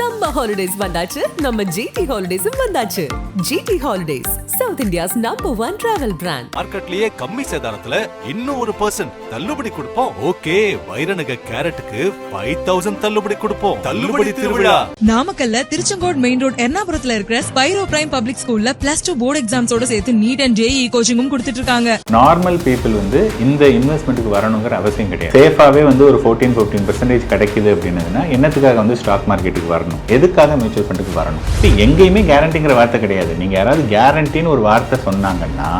Summer holidays வந்தாச்சு. நம்ம GT ஹாலிடேஸும் வந்தாச்சு. GT holidays South India's number one travel brand மார்க்கெட்லயே கம்மி சேதாரத்துல இன்னும் ஒரு பர்சன்ட் தள்ளுபடி கொடுப்போம். ஓகே வைரநக கேரட்டுக்கு ஃபைவ் தௌசண்ட் தள்ளுபடி கொடுப்போம். தள்ளுபடி திருவிழா. நாமக்கல்ல திருச்செங்கோடு மெயின் ரோட் எர்ணாபுரத்துல இருக்கிற ஸ்பைரோ பிரைம் பப்ளிக் ஸ்கூல்ல பிளஸ் டூ போர்டு எக்ஸாம்ஸோட சேர்த்து நீட் அண்ட் ஜேஇ கோச்சிங்கும் கொடுத்துட்டு இருக்காங்க. நார்மல் பீப்புள் வந்து இந்த இன்வெஸ்ட்மெண்ட்டுக்கு வரணுங்கிற அவசியம் கிடையாது. சேஃபாவே வந்து ஒரு ஃபோர்டீன் ஃபிஃப்டீன் பர்சன்டேஜ் கிடைக்குது அப்படின்னதுன்னா என்னத்துக்காக வந்து ஸ்டாக் மார்க்கெட்டுக்கு வரணும்? எதுக்காக மியூச்சுவல் ஃபண்டுக்கு வரணும்? See, எங்கேயுமே கேரண்டிங்கிற வார்த்தை கிடையாது. நீங்கள் யாராவது கேரண்டின்னு ஒரு வார்த்தை சொன்னாங்கன்னா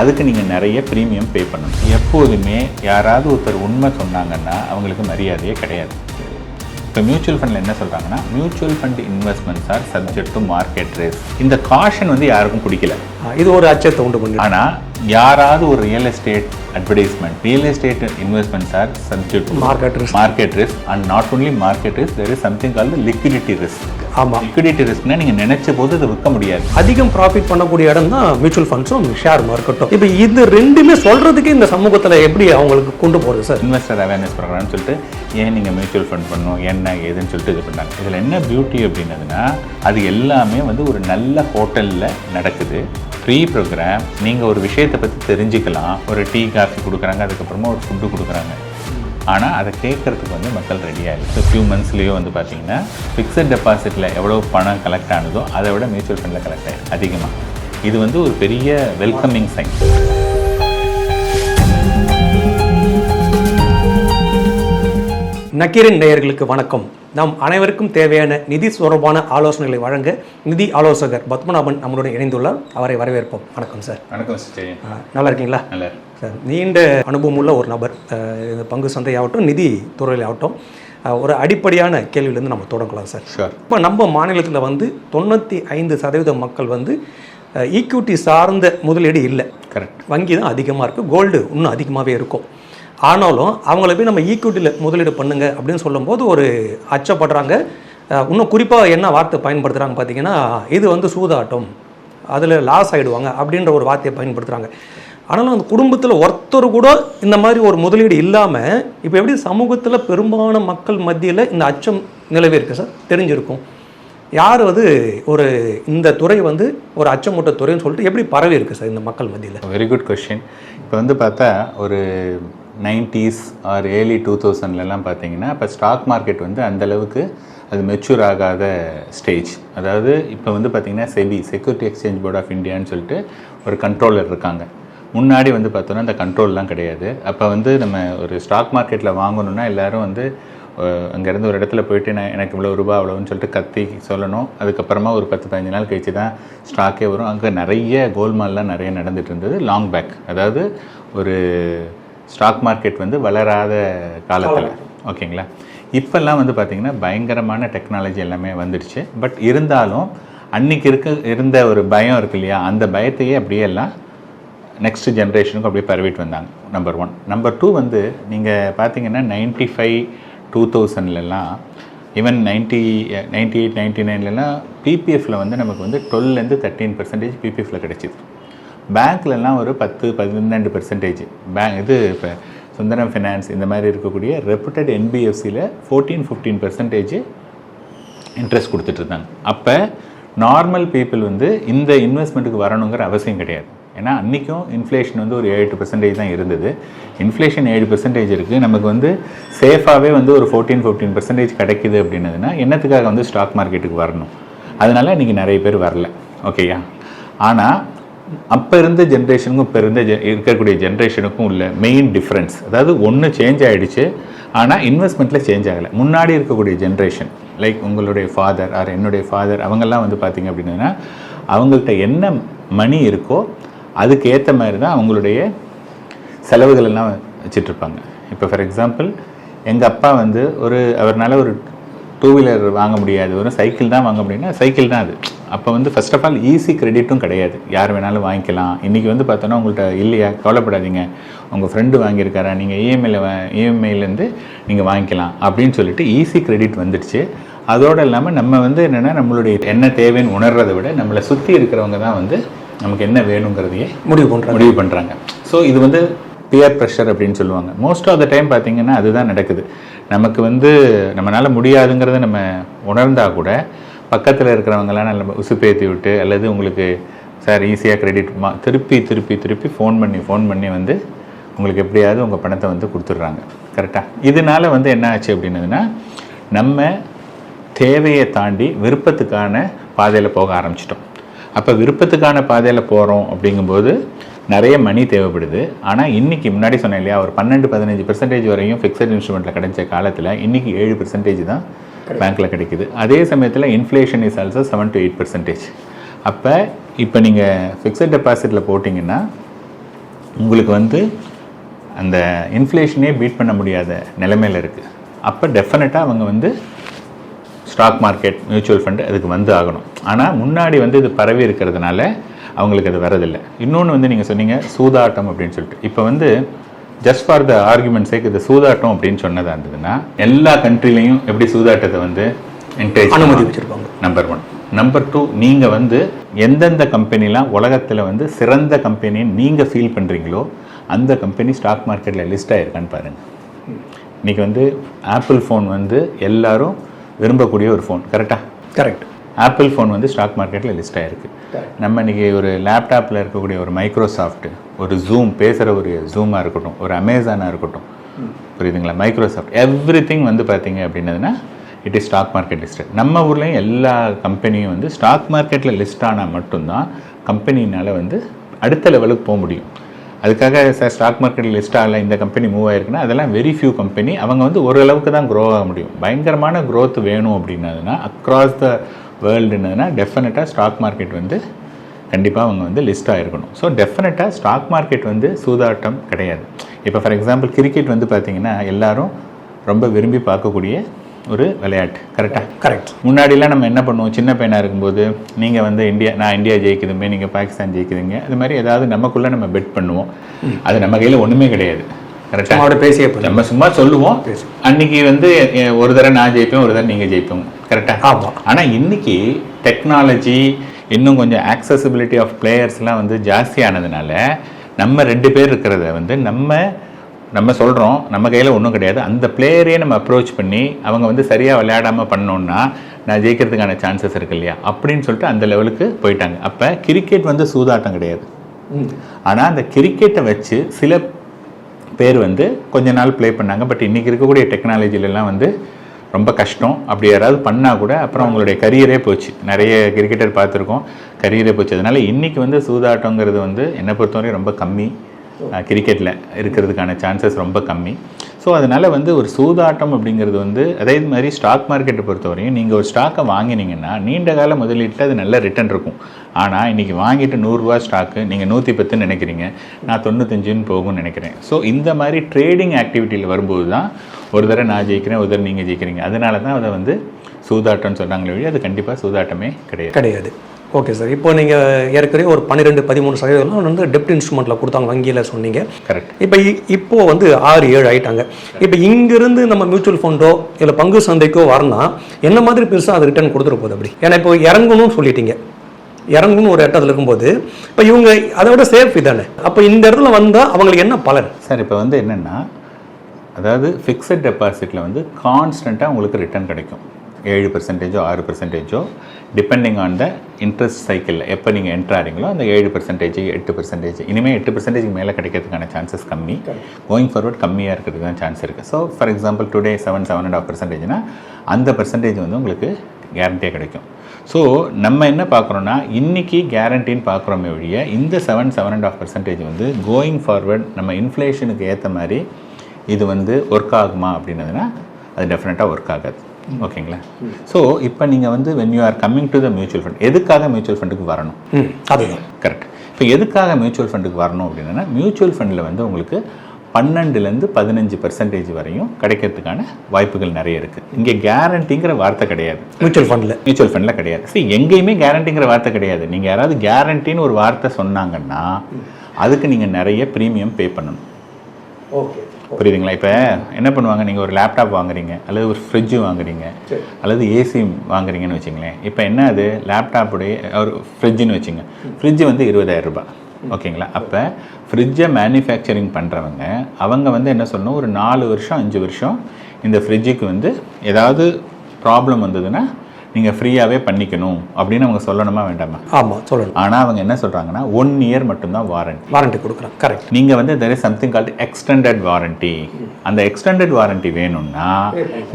அதுக்கு நீங்கள் நிறைய ப்ரீமியம் பே பண்ணணும். எப்போதுமே யாராவது ஒருத்தர் உண்மை சொன்னாங்கன்னா அவங்களுக்கு மரியாதையே கிடையாது. இப்போ மியூச்சுவல் ஃபண்டில் என்ன சொல்கிறாங்கன்னா mutual fund investments are subject to market risk இந்த காஷன் வந்து யாருக்கும் பிடிக்கல. இது ஒரு அச்சத்தை உண்டு பண்ணி ஆனா யாராவது ஒரு real estate advertisement real estate investments are subject Market risk. Market risk and not only market risk there is something call liquidity risk ஆமா. லிக்விடிட்டி ரிஸ்க்னா நீங்க நினைச்ச போது அதை விற்க முடியாது. அதிகம் ப்ராஃபிட் பண்ணக்கூடிய இடம் தான் மியூச்சுவல் ஃபண்ட்ஸும் ஷேர் மார்க்கெட்டும் இப்போ இது ரெண்டுமே சொல்றதுக்கு இந்த சமூகத்துல எப்படி அவங்களுக்கு கொண்டு போறது சார் இன்வெஸ்டர் அவேர்னஸ் ப்ரோக்ராம்னு சொல்லிட்டு ஏன் நீங்கள் மியூச்சுவல் ஃபண்ட் பண்ணணும் என்ன ஏதுன்னு சொல்லிட்டு இது பண்ணாங்க. இதில் என்ன பியூட்டி அப்படின்னதுன்னா அது எல்லாமே வந்து ஒரு நல்ல ஹோட்டலில் நடக்குது. ஃப்ரீ ப்ரோக்ராம் நீங்கள் ஒரு விஷயத்தை பற்றி தெரிஞ்சுக்கலாம். ஒரு டீ காஃபி கொடுக்குறாங்க அதுக்கப்புறமா ஒரு ஃபுட்டு கொடுக்குறாங்க. ஆனால் அதை கேட்குறதுக்கு வந்து மக்கள் ரெடியாக இருக்குது ஸோ ஃபியூ மந்த்ஸ்லேயோ வந்து பார்த்தீங்கன்னா ஃபிக்ஸட் டெபாசிட்டில் எவ்வளோ பணம் கலெக்ட் ஆனதோ அதை விட மியூச்சுவல் ஃபண்டில் கலெக்ட் ஆகிடும் அதிகமாக இது வந்து ஒரு பெரிய வெல்கமிங் சைன் நக்கீரன் நேயர்களுக்கு வணக்கம். நாம் அனைவருக்கும் தேவையான நிதி தொடர்பான ஆலோசனைகளை வழங்க நிதி ஆலோசகர் பத்மநாபன் நம்மளுடன் இணைந்துள்ளார். அவரை வரவேற்போம். வணக்கம் சார். வணக்கம் நல்லா இருக்கீங்களா. சார் நீண்ட அனுபவம் உள்ள ஒரு நபர். பங்கு சந்தையாகட்டும் நிதி துறையில் ஆகட்டும் ஒரு அடிப்படையான கேள்வியிலேருந்து நம்ம தொடங்கலாம் சார். இப்போ நம்ம மாநிலத்தில் வந்து தொண்ணூற்றி ஐந்து சதவீத மக்கள் வந்து ஈக்விட்டி சார்ந்த முதலீடு இல்லை. கரெக்ட் வங்கி தான் அதிகமாக இருக்குது கோல்டு இன்னும் அதிகமாகவே இருக்கும். ஆனாலும் அவங்கள போய் நம்ம ஈக்விட்டியில் முதலீடு பண்ணுங்க அப்படின்னு சொல்லும்போது ஒரு அச்சப்படுறாங்க. இன்னும் குறிப்பாக என்ன வார்த்தை பயன்படுத்துகிறாங்க பார்த்தீங்கன்னா இது வந்து சூதாட்டம். அதில் லாஸ் ஆகிடுவாங்க அப்படின்ற ஒரு வார்த்தையை பயன்படுத்துகிறாங்க ஆனாலும் அந்த குடும்பத்தில் ஒருத்தர் கூட இந்த மாதிரி ஒரு முதலீடு இல்லாமல் இப்போ எப்படி சமூகத்தில் பெரும்பாலான மக்கள் மத்தியில் இந்த அச்சம் நிலவி இருக்கு சார்? தெரிஞ்சிருக்கும். யார் வந்து ஒரு இந்த துறை வந்து ஒரு அச்சமூட்ட துறைன்னு சொல்லிட்டு எப்படி பரவி இருக்கு சார் இந்த மக்கள் மத்தியில்? வெரி குட் கொஷின் இப்போ வந்து பார்த்தா ஒரு நைன்டிஸ் ஆர் ஏர்லி டூ தௌசண்ட்லலாம் பார்த்தீங்கன்னா இப்போ ஸ்டாக் மார்க்கெட் வந்து அந்தளவுக்கு அது மெச்சூர் ஆகாத ஸ்டேஜ் அதாவது இப்போ வந்து பார்த்திங்கன்னா SEBI security exchange board of இந்தியான்னு சொல்லிட்டு ஒரு கண்ட்ரோலர் இருக்காங்க. முன்னாடி வந்து பார்த்தோன்னா அந்த கண்ட்ரோல்லாம் கிடையாது. அப்போ வந்து நம்ம ஒரு ஸ்டாக் மார்க்கெட்டில் வாங்கணுன்னா எல்லாரும் வந்து அங்கேருந்து ஒரு இடத்துல போயிட்டு நான் எனக்கு இவ்வளோ ரூபா அவ்வளோன்னு சொல்லிட்டு கத்தி சொல்லணும். அதுக்கப்புறமா ஒரு பத்து பதினஞ்சு நாள் கழிச்சு தான் ஸ்டாக்கே வரும். அங்கே நிறைய கோல்மால்லாம் நிறைய நடந்துட்டு இருந்தது லாங் பேக் அதாவது ஒரு ஸ்டாக் மார்க்கெட் வந்து வளராத காலத்தில். ஓகேங்களா? இப்போல்லாம் வந்து பார்த்திங்கன்னா பயங்கரமான டெக்னாலஜி எல்லாமே வந்துடுச்சு. பட் இருந்தாலும் அன்னைக்கு இருக்க இருந்த ஒரு பயம் இருக்கு இல்லையா? அந்த பயத்தையே அப்படியே எல்லாம் நெக்ஸ்ட் ஜென்ரேஷனுக்கு அப்படியே பரவிட்டு வந்தாங்க நம்பர் ஒன் நம்பர் டூ வந்து நீங்கள் பார்த்தீங்கன்னா ninety five two தௌசண்ட்லலாம் even ninety ninety eight ninety நைன்லலாம் பிபிஎஃப்ல வந்து நமக்கு வந்து டுவெல்லேருந்து தேர்ட்டீன் பர்சன்டேஜ் பிபிஎஃப்ல கிடைச்சிது. பேங்க்லலாம் ஒரு பத்து பதினெண்டு பர்சன்டேஜ் பேங்க் இது இப்போ சுந்தரம் ஃபினான்ஸ் இந்த மாதிரி இருக்கக்கூடிய ரெப்புட்டட் என்பிஎஃப்சியில் ஃபோர்டீன் ஃபிஃப்டீன் பர்சன்டேஜ் இன்ட்ரெஸ்ட் கொடுத்துட்ருந்தாங்க. அப்போ நார்மல் பீப்புள் வந்து இந்த இன்வெஸ்ட்மெண்ட்டுக்கு வரணுங்கிற அவசியம் கிடையாது. ஏன்னா அன்றைக்கும் இன்ஃப்ளேஷன் வந்து ஒரு ஏழு எட்டு பர்சன்டேஜ் தான் இருந்தது. இன்ஃப்ளேஷன் ஏழு பர்சன்டேஜ் இருக்குது நமக்கு வந்து சேஃபாகவே வந்து ஒரு ஃபோர்டீன் ஃபிஃப்டீன் பர்சன்டேஜ் கிடைக்குது அப்படின்னதுன்னா என்னத்துக்காக வந்து ஸ்டாக் மார்க்கெட்டுக்கு வரணும்? அதனால இன்றைக்கி நிறைய பேர் வரல. ஓகேயா ஆனால் அப்போ இருந்த ஜென்ரேஷனுக்கும் இப்போ இருந்த இருக்கக்கூடிய ஜென்ரேஷனுக்கும் உள்ள மெயின் டிஃப்ரென்ஸ் அதாவது ஒன்று சேஞ்ச் ஆகிடுச்சு ஆனால் இன்வெஸ்ட்மெண்ட்டில் சேஞ்ச் ஆகலை. முன்னாடி இருக்கக்கூடிய ஜென்ரேஷன் லைக் உங்களுடைய ஃபாதர் ஆர் என்னுடைய ஃபாதர் அவங்கெல்லாம் வந்து பார்த்தீங்க அப்படின்னா அவங்கள்ட்ட என்ன மணி இருக்கோ அதுக்கு ஏற்ற மாதிரி தான் அவங்களுடைய செலவுகள் எல்லாம் வச்சிட்ருப்பாங்க இப்போ ஃபார் எக்ஸாம்பிள் எங்கள் அப்பா வந்து ஒரு அவர்னால ஒரு டூ வீலர் வாங்க முடியாது. ஒரு சைக்கிள் தான் வாங்க முடியும்னா சைக்கிள் தான் அது. அப்போ வந்து ஃபர்ஸ்ட் ஆஃப் ஆல் ஈஸி கிரெடிட்டும் கிடையாது. யார் வேணாலும் வாங்கிக்கலாம். இன்றைக்கி வந்து பார்த்தோன்னா உங்கள்கிட்ட இல்லையா? கவலைப்படாதீங்க. உங்கள் ஃப்ரெண்டு வாங்கியிருக்காரா? நீங்கள் இஎம்ஐயில் இஎம்ஐலேருந்து நீங்கள் வாங்கிக்கலாம் அப்படின்னு சொல்லிட்டு ஈஸி கிரெடிட் வந்துடுச்சு. அதோடு இல்லாமல் நம்ம வந்து என்னென்னா நம்மளுடைய என்ன தேவைன்னு உணர்றதை விட நம்மளை சுற்றி இருக்கிறவங்க தான் வந்து நமக்கு என்ன வேணுங்கிறதையே முடிவு பண்ணுறாங்க முடிவு பண்ணுறாங்க ஸோ இது வந்து பியர் ப்ரெஷர் அப்படின்னு சொல்லுவாங்க. மோஸ்ட் ஆஃப் த டைம் பார்த்தீங்கன்னா அதுதான் நடக்குது. நமக்கு வந்து நம்மளால் முடியாதுங்கிறத நம்ம உணர்ந்தா கூட பக்கத்தில் இருக்கிறவங்களாம் நல்ல உசுப்பேற்றி விட்டு அல்லது உங்களுக்கு சார் ஈஸியாக கிரெடிட் மா திருப்பி திருப்பி திருப்பி ஃபோன் பண்ணி ஃபோன் பண்ணி வந்து உங்களுக்கு எப்படியாவது உங்கள் பணத்தை வந்து கொடுத்துட்றாங்க. கரெக்டாக இதனால வந்து என்ன ஆச்சு அப்படின்னதுன்னா நம்ம தேவையை தாண்டி விருப்பத்துக்கான பாதையில் போக ஆரம்பிச்சிட்டோம். அப்போ விருப்பத்துக்கான பாதையில் போகிறோம் அப்படிங்கும்போது நிறைய மணி தேவைப்படுது. ஆனால் இன்னைக்கு முன்னாடி சொன்னேன் இல்லையா ஒரு பன்னெண்டு பதினஞ்சு பெர்சன்டேஜ் வரையும் ஃபிக்ஸட் இன்ஸ்ட்ருமெண்ட்டில் கிடைச்ச காலத்தில் இன்றைக்கி ஏழு பெர்சன்டேஜ் தான் பேங்க்கில் கிடைக்குது. அதே சமயத்தில் inflation is also seven to eight percentage அப்போ இப்போ நீங்கள் ஃபிக்ஸட் டெபாசிட்டில் போட்டிங்கன்னா உங்களுக்கு வந்து அந்த இன்ஃப்ளேஷனே பீட் பண்ண முடியாத நிலைமையில் இருக்குது அப்போ டெஃபினட்டாக அவங்க வந்து ஸ்டாக் மார்க்கெட் மியூச்சுவல் ஃபண்டு அதுக்கு வந்து ஆகணும். ஆனால் முன்னாடி வந்து இது பரவி இருக்கிறதுனால அவங்களுக்கு அது வரதில்லை இன்னொன்று வந்து நீங்கள் சொன்னீங்க சூதாட்டம் அப்படின்னு சொல்லிட்டு. இப்போ வந்து just for the argument sake இது சூதாட்டம் அப்படின்னு சொன்னதா இருந்ததுன்னா எல்லா கண்ட்ரிலையும் எப்படி சூதாட்டத்தை வந்து என்கரேஜ் அனுமதி வச்சிருப்பாங்க. நம்பர் ஒன் நம்பர் டூ நீங்கள் வந்து எந்தெந்த கம்பெனிலாம் உலகத்தில் வந்து சிறந்த கம்பெனின்னு நீங்கள் ஃபீல் பண்ணுறீங்களோ அந்த கம்பெனி ஸ்டாக் மார்க்கெட்டில் லிஸ்ட் ஆயிருக்கான்னு பாருங்கள் இன்னைக்கு வந்து ஆப்பிள் ஃபோன் வந்து எல்லாரும் விரும்பக்கூடிய ஒரு ஃபோன் கரெக்டாக கரெக்ட் ஆப்பிள் ஃபோன் வந்து ஸ்டாக் மார்க்கெட்டில் லிஸ்ட் ஆயிருக்கு. நம்ம இன்னைக்கு ஒரு லேப்டாப்பில் இருக்கக்கூடிய ஒரு மைக்ரோசாஃப்ட் ஒரு ஜூம் பேசுகிற ஒரு ஜூமாக இருக்கட்டும் ஒரு அமேசானாக இருக்கட்டும். புரியுதுங்களா? மைக்ரோசாஃப்ட் எவ்ரி வந்து பார்த்தீங்க அப்படின்னதுன்னா it is stock market listed நம்ம ஊர்லேயும் எல்லா கம்பெனியும் வந்து ஸ்டாக் மார்க்கெட்டில் லிஸ்ட் ஆனால் மட்டும்தான் கம்பெனினால வந்து அடுத்த லெவலுக்கு போக முடியும். அதுக்காக சார் ஸ்டாக் மார்க்கெட்டில் லிஸ்ட் ஆகல இந்த கம்பெனி மூவ் ஆயிருக்குன்னா அதெல்லாம் வெரி ஃபியூ கம்பெனி அவங்க வந்து ஓரளவுக்கு தான் க்ரோ ஆக முடியும். பயங்கரமான growth வேணும் அப்படின்னதுன்னா அக்ராஸ் த வேர்ல்டுன்னதுன்னா டெஃபினட்டாக ஸ்டாக் மார்க்கெட் வந்து கண்டிப்பாக அவங்க வந்து லிஸ்ட் ஆகிருக்கணும் ஸோ டெஃபினட்டாக ஸ்டாக் மார்க்கெட் வந்து சூதாட்டம் கிடையாது. இப்போ ஃபார் எக்ஸாம்பிள் கிரிக்கெட் வந்து பார்த்தீங்கன்னா எல்லாரும் ரொம்ப விரும்பி பார்க்கக்கூடிய ஒரு விளையாட்டு. கரெக்டாக கரெக்ட் முன்னாடிலாம் நம்ம என்ன பண்ணுவோம்? சின்ன பையனாக இருக்கும்போது நீங்கள் வந்து இந்தியா நான் இந்தியா ஜெயிக்குதுமே நீங்கள் பாகிஸ்தான் ஜெயிக்குதுங்க. அது மாதிரி ஏதாவது நமக்குள்ளே நம்ம பெட் பண்ணுவோம். அது நம்ம கையில் ஒன்றுமே கிடையாது. கரெக்டாக பேசியே. நம்ம சும்மா சொல்லுவோம். அன்னைக்கு வந்து ஒரு தடவை நான் ஜெயிப்பேன் ஒரு தடவை நீங்கள் ஜெயிப்போம். கரெக்டாக ஆமா. ஆனால் இன்னைக்கு டெக்னாலஜி இன்னும் கொஞ்சம் ஆக்சசிபிலிட்டி ஆஃப் பிளேயர்ஸ்லாம் வந்து ஜாஸ்தியானதுனால நம்ம ரெண்டு பேர் இருக்கிறத வந்து நம்ம நம்ம சொல்கிறோம் நம்ம கையில் ஒன்றும் கிடையாது. அந்த பிளேயரையே நம்ம அப்ரோச் பண்ணி அவங்க வந்து சரியாக விளையாடாமல் பண்ணோன்னா நான் ஜெயிக்கிறதுக்கான சான்சஸ் இருக்கு இல்லையா? அப்படின்னு சொல்லிட்டு அந்த லெவலுக்கு போயிட்டாங்க. அப்போ கிரிக்கெட் வந்து சூதாட்டம் கிடையாது. ஆனால் அந்த கிரிக்கெட்டை வச்சு சில பேர் வந்து கொஞ்ச நாள் ப்ளே பண்ணாங்க. பட் இன்றைக்கி இருக்கக்கூடிய டெக்னாலஜிலலாம் வந்து ரொம்ப கஷ்டம். அப்படி யாராவது பண்ணால் கூட அப்புறம் அவங்களுடைய கரியரே போச்சு. நிறைய கிரிக்கெட்டர் பார்த்துருக்கோம். கரியரே போச்சு. அதனால் இன்றைக்கி வந்து சூதாட்டங்கிறது வந்து என்னை பொறுத்தவரை ரொம்ப கம்மி. கிரிக்கெட்டில் இருக்கிறதுக்கான சான்சஸ் ரொம்ப கம்மி. ஸோ அதனால் வந்து ஒரு சூதாட்டம் அப்படிங்கிறது வந்து அதே மாதிரி ஸ்டாக் மார்க்கெட்டை பொறுத்தவரையும் நீங்கள் ஒரு ஸ்டாக்கை வாங்கினீங்கன்னா நீண்ட கால முதலீட்டில் அது நல்ல ரிட்டர்ன் இருக்கும். ஆனால் இன்றைக்கி வாங்கிட்டு நூறுரூவா ஸ்டாக்கு நீங்கள் நூற்றி பத்துன்னு நினைக்கிறீங்க. நான் தொண்ணூத்தஞ்சுன்னு போகும்னு நினைக்கிறேன். ஸோ இந்த மாதிரி ட்ரேடிங் ஆக்டிவிட்டியில் வரும்போது தான் ஒரு தடவை நான் ஜெயிக்கிறேன் ஒரு தடவை நீங்கள் ஜெயிக்கிறீங்க. அதனால தான் அதை வந்து சூதாட்டம்னு சொன்னாங்களே வழி அது கண்டிப்பாக சூதாட்டமே கிடையாது. கிடையாது. ஓகே சார் இப்போ நீங்கள் ஏற்கனவே ஒரு பன்னிரெண்டு பதிமூணு சதவீதம் வந்து டெப்ட் இன்ஸ்ட்ருமெண்ட்டில் கொடுத்தாங்க வங்கியில் சொன்னீங்க. கரெக்ட் இப்போ இ- இப்போ வந்து ஆறு ஏழு ஆயிட்டாங்க. இப்போ இங்கிருந்து நம்ம மியூச்சுவல் ஃபண்டோ இல்லை பங்கு சந்தைக்கோ வரணும் என்ன மாதிரி பெருசாக அது ரிட்டர்ன் கொடுத்துட போகுது அப்படி? ஏன்னா இப்போ இறங்கணும்னு சொல்லிட்டீங்க. இறங்கணும் ஒரு இடத்துல இருக்கும்போது இப்போ இவங்க அதை விட சேஃப் இதானே? அப்போ இந்த இடத்துல வந்தால் அவங்களுக்கு என்ன பலன்? சார் இப்போ வந்து என்னென்னா அதாவது ஃபிக்ஸட் டெபாசிட்டில் வந்து கான்ஸ்டண்ட்டாக உங்களுக்கு ரிட்டர்ன் கிடைக்கும். ஏழு பர்சன்டேஜோ ஆறு பர்சன்டேஜோ டிபெண்டிங் ஆன் த இன்ட்ரெஸ்ட் சைக்கிளில் எப்போ நீங்கள் என்ட்ரு ஆறீங்களோ அந்த ஏழு பர்சன்டேஜ் எட்டு பர்சன்டேஜ் இனிமேல் எட்டு பர்சன்டேஜ்க்கு மேலே கிடைக்கிறதுக்கான சான்சஸ் கம்மி. கோயிங் ஃபார்வர்ட் கம்மியாக இருக்கிறதுக்கு தான் சான்ஸ் இருக்குது so for example today seven seven and half பர்சன்டேஜ்னா அந்த பர்சன்டேஜ் வந்து உங்களுக்கு கேரண்டியாக கிடைக்கும். ஸோ நம்ம என்ன பார்க்குறோன்னா இன்னைக்கு கேரண்டின்னு பார்க்குறோமே ஒழிய இந்த seven seven and half percentage வந்து கோயிங் ஃபார்வர்ட் நம்ம இன்ஃப்ளேஷனுக்கு ஏற்ற மாதிரி இது வந்து ஒர்க் ஆகுமா அப்படின்னதுன்னா அது டெஃபினட்டாக ஒர்க் ஆகாது. ஓகேங்களா? ஸோ இப்போ நீங்கள் வந்து when you are coming to the mutual fund எதுக்காக மியூச்சுவல் ஃபண்டுக்கு வரணும்? அதுதான். கரெக்ட் இப்போ எதுக்காக மியூச்சுவல் ஃபண்டுக்கு வரணும் அப்படின்னா மியூச்சுவல் ஃபண்டில் வந்து உங்களுக்கு பன்னெண்டுலேருந்து பதினஞ்சு பர்சன்டேஜ் வரையும் கிடைக்கிறதுக்கான வாய்ப்புகள் நிறைய இருக்குது இங்கே கேரண்டிங்கிற வார்த்தை கிடையாது. மியூச்சுவல் ஃபண்டில் மியூச்சுவல் ஃபண்டில் கிடையாது. சரி எங்கேயுமே கேரண்டிங்கிற வார்த்தை கிடையாது. நீங்கள் யாராவது கேரண்டின்னு ஒரு வார்த்தை சொன்னாங்கன்னா அதுக்கு நீங்கள் நிறைய ப்ரீமியம் பே பண்ணணும். ஓகே. புரியுதுங்களா? இப்போ என்ன பண்ணுவாங்க? நீங்கள் ஒரு லேப்டாப் வாங்குறீங்க அல்லது ஒரு ஃப்ரிட்ஜு வாங்குறீங்க அல்லது ஏசி வாங்குறீங்கன்னு வச்சுங்களேன் இப்போ என்ன அது? லேப்டாப்புடைய ஒரு ஃப்ரிட்ஜுன்னு வச்சுங்க. ஃப்ரிட்ஜு வந்து இருபதாயிரம் ரூபாய். ஓகேங்களா? அப்போ ஃப்ரிட்ஜை மேனுஃபேக்சரிங் பண்ணுறவங்க அவங்க வந்து என்ன சொல்லணும்? ஒரு நாலு வருஷம் அஞ்சு வருஷம் இந்த ஃப்ரிட்ஜுக்கு வந்து ஏதாவது ப்ராப்ளம் வந்ததுன்னா நீங்கள் ஃப்ரீயாகவே பண்ணிக்கணும் அப்படின்னு அவங்க சொல்லணுமா வேண்டாமா? ஆமாம் சொல்லணும். ஆனால் அவங்க என்ன சொல்கிறாங்கன்னா ஒன் இயர் மட்டும்தான் வாரண்டி வாரண்டி கொடுக்குறேன் கரெக்ட் நீங்கள் வந்து there is something called extended warranty அந்த எக்ஸ்டெண்டட் வாரண்டி வேணும்னா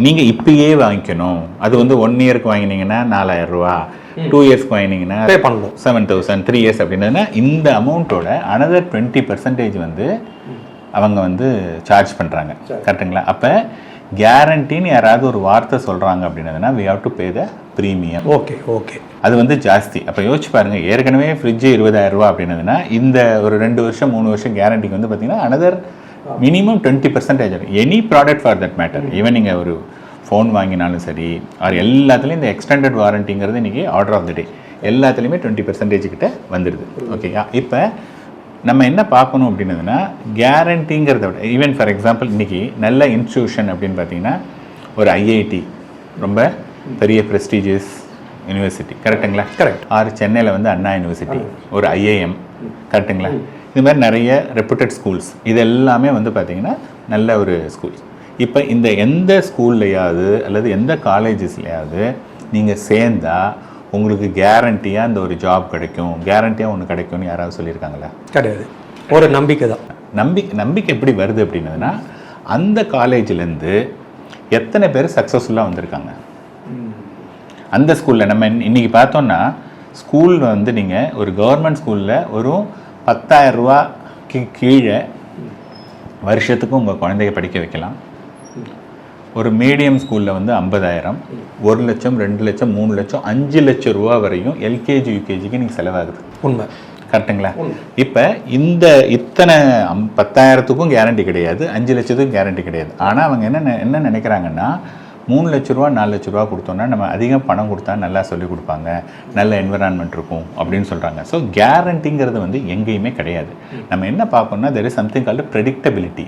நீங்கள் இப்பயே வாங்கிக்கணும். அது வந்து ஒன் இயருக்கு வாங்கினீங்கன்னா நாலாயிரம் ரூபா டூ இயர்ஸ்க்கு வாங்கினீங்கன்னா பே பண்ணணும். செவன் தௌசண்ட் த்ரீ இயர்ஸ் அப்படின்னா இந்த அமௌண்ட்டோட அனதர் டுவெண்ட்டி பர்சன்டேஜ் வந்து அவங்க வந்து சார்ஜ் பண்ணுறாங்க கரெக்டுங்களா அப்போ கேரண்டின்னு யாராவது ஒரு வார்த்தை சொல்கிறாங்க அப்படின்னதுன்னா we have to pay the premium okay okay அது வந்து ஜாஸ்தி. அப்போ யோசிச்சு பாருங்க ஏற்கனவே ஃப்ரிட்ஜு இருபதாயிரம் ரூபா அப்படின்னதுன்னா இந்த ஒரு ரெண்டு வருஷம் மூணு வருஷம் கேரண்டிக்கு வந்து பார்த்தீங்கன்னா another minimum twenty percentage any product for that matter even நீங்கள் ஒரு ஃபோன் வாங்கினாலும் சரி ஆர் எல்லாத்துலேயும் இந்த எக்ஸ்டெண்டட் வாரண்டிங்கிறது இன்றைக்கி ஆர்டர் ஆஃப் த டே எல்லாத்துலேயுமே டுவெண்ட்டி பர்சன்டேஜ் கிட்ட வந்துடுது ஓகேயா இப்போ நம்ம என்ன பார்க்கணும் அப்படின்னதுன்னா கேரண்டிங்கிறத விட ஈவன் ஃபார் எக்ஸாம்பிள் இன்றைக்கி நல்ல இன்ஸ்டியூஷன் அப்படின்னு பார்த்தீங்கன்னா ஒரு ஐஐடி ரொம்ப பெரிய ப்ரெஸ்டீஜியஸ் யூனிவர்சிட்டி கரெக்டுங்களா Correct. ஆறு சென்னையில் வந்து அண்ணா யூனிவர்சிட்டி ஒரு ஐஏஎம் கரெக்டுங்களா இது மாதிரி நிறைய ரெப்புட்டட் ஸ்கூல்ஸ் இது எல்லாமே வந்து பார்த்தீங்கன்னா நல்ல ஒரு ஸ்கூல்ஸ் இப்போ இந்த எந்த ஸ்கூல்லையாவது அல்லது எந்த காலேஜஸ்லையாவது நீங்கள் சேர்ந்தா உங்களுக்கு கேரண்டியாக இந்த ஒரு ஜாப் கிடைக்கும். கேரண்டியாக ஒன்று கிடைக்கும்னு யாராவது சொல்லியிருக்காங்களா? கிடையாது. ஒரு நம்பிக்கை தான். நம்பிக்கை நம்பிக்கை எப்படி வருது அப்படின்னதுன்னா அந்த காலேஜ்லேருந்து எத்தனை பேர் சக்ஸஸ்ஃபுல்லாக வந்திருக்காங்க? அந்த ஸ்கூலில் நம்ம இன்னைக்கு பார்த்தோம்னா ஸ்கூல் வந்து நீங்கள் ஒரு கவர்மெண்ட் ஸ்கூலில் ஒரு பத்தாயிரம் ரூபாய்க்கு கீழே வருஷத்துக்கு உங்கள் குழந்தைய படிக்க வைக்கலாம். ஒரு மீடியம் ஸ்கூலில் வந்து ஐம்பதாயிரம் ஒரு லட்சம் ரெண்டு லட்சம் மூணு லட்சம் அஞ்சு லட்சம் ரூபா வரையும் எல்கேஜி யூகேஜிக்கு நீங்கள் செலவாகுது. உண்மை. கரெக்டுங்களா இப்போ இந்த இத்தனை பத்தாயிரத்துக்கும் கேரண்டி கிடையாது அஞ்சு லட்சத்துக்கும் கேரண்டி கிடையாது. ஆனால் அவங்க என்ன என்ன நினைக்கிறாங்கன்னா மூணு லட்ச ரூபா நாலு லட்ச ரூபா கொடுத்தோன்னா நம்ம அதிகம் பணம் கொடுத்தா நல்லா சொல்லிக் கொடுப்பாங்க நல்ல என்விரான்மெண்ட் இருக்கும் அப்படின்னு சொல்கிறாங்க ஸோ கேரண்டிங்கிறது வந்து எங்கேயுமே கிடையாது. நம்ம என்ன பார்க்கணும்னா there is something called predictability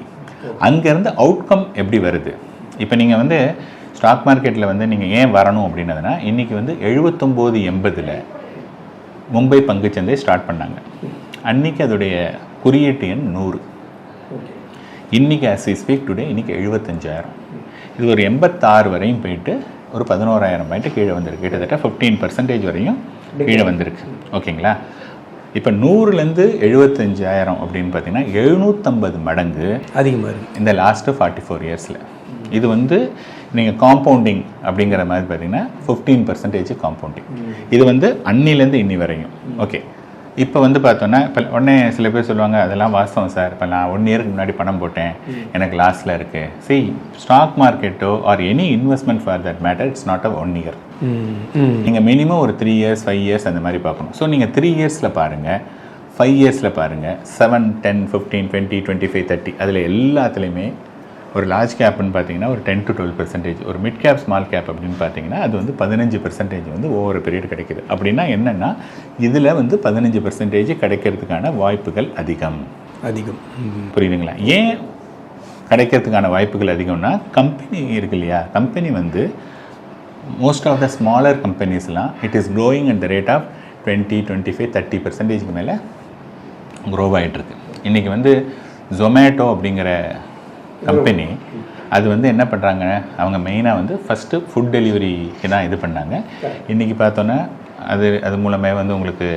அங்கேருந்து அவுட்கம் எப்படி வருது? இப்போ நீங்கள் வந்து ஸ்டாக் மார்க்கெட்டில் வந்து நீங்கள் ஏன் வரணும் அப்படின்னதுன்னா இன்றைக்கி வந்து எழுபத்தொம்போது எண்பதில் மும்பை பங்குச்சந்தை ஸ்டார்ட் பண்ணாங்க. அன்னைக்கு அதோடைய குறியீட்டு எண் நூறு. இன்னைக்கு as we ஸ்பீக் டுடே இன்னைக்கு எழுபத்தஞ்சாயிரம். இது ஒரு எண்பத்தாறு வரையும் போயிட்டு ஒரு பதினோராயிரம் பாயிண்ட் கீழே வந்திருக்கு. கிட்டத்தட்ட ஃபிஃப்டீன் பர்சன்டேஜ் வரையும் கீழே வந்திருக்கு. ஓகேங்களா? இப்போ நூறுலேருந்து எழுபத்தஞ்சாயிரம் அப்படின்னு பார்த்தீங்கன்னா எழுநூற்றம்பது மடங்கு அதிகமாக இருக்குது இந்த லாஸ்ட்டு ஃபார்ட்டி ஃபோர் இயர்ஸில் இது வந்து நீங்கள் காம்பவுண்டிங் அப்படிங்கிற மாதிரி பார்த்தீங்கன்னா ஃபிஃப்டீன் பர்சன்டேஜ் காம்பவுண்டிங் இது வந்து அன்னிலேருந்து இன்னி வரையும். ஓகே இப்போ வந்து பார்த்தோன்னா இப்போ உடனே சில பேர் சொல்லுவாங்க அதெல்லாம் வாஸ்தவம் சார். இப்போ நான் ஒன் இயருக்கு முன்னாடி பணம் போட்டேன். எனக்கு லாஸில் இருக்குது see stock மார்க்கெட்டோ or any investment for that matter it's not a one year நீங்கள் மினிமம் ஒரு த்ரீ இயர்ஸ் ஃபைவ் இயர்ஸ் அந்த மாதிரி பார்க்கணும். ஸோ நீங்கள் த்ரீ இயர்ஸில் பாருங்கள் ஃபைவ் இயர்ஸில் பாருங்கள் seven ten fifteen twenty twenty five thirty அதில் எல்லாத்துலேயுமே ஒரு லார்ஜ் கேப்னு பார்த்தீங்கன்னா ஒரு டென் டு டுவெல் பர்சன்டேஜ் ஒரு மிட் கேப் ஸ்மால் கேப் அப்படின்னு பார்த்தீங்கன்னா அது வந்து பதினஞ்சு பர்சன்டேஜ் வந்து ஒவ்வொரு பீரியட் கிடைக்குது. அப்படின்னா என்னென்னா இதில் வந்து பதினஞ்சு பர்சன்டேஜ் கிடைக்கிறதுக்கான வாய்ப்புகள் அதிகம். அதிகம். புரியுதுங்களா? ஏன் கிடைக்கிறதுக்கான வாய்ப்புகள் அதிகம்னா கம்பெனி இருக்கு இல்லையா? கம்பெனி வந்து most of the smaller கம்பெனிஸ்லாம் it is growing at the rate of twenty twenty five thirty பர்சன்டேஜ்க்கு மேலே க்ரோ ஆகிட்டுருக்கு இன்றைக்கி வந்து ஜொமேட்டோ அப்படிங்கிற கம்பெனி அது வந்து என்ன பண்ணுறாங்க அவங்க மெயினாக வந்து ஃபஸ்ட்டு ஃபுட் டெலிவரிக்கு தான் இது பண்ணாங்க. இன்றைக்கி பார்த்தோன்னா அது அது மூலமே வந்து உங்களுக்கு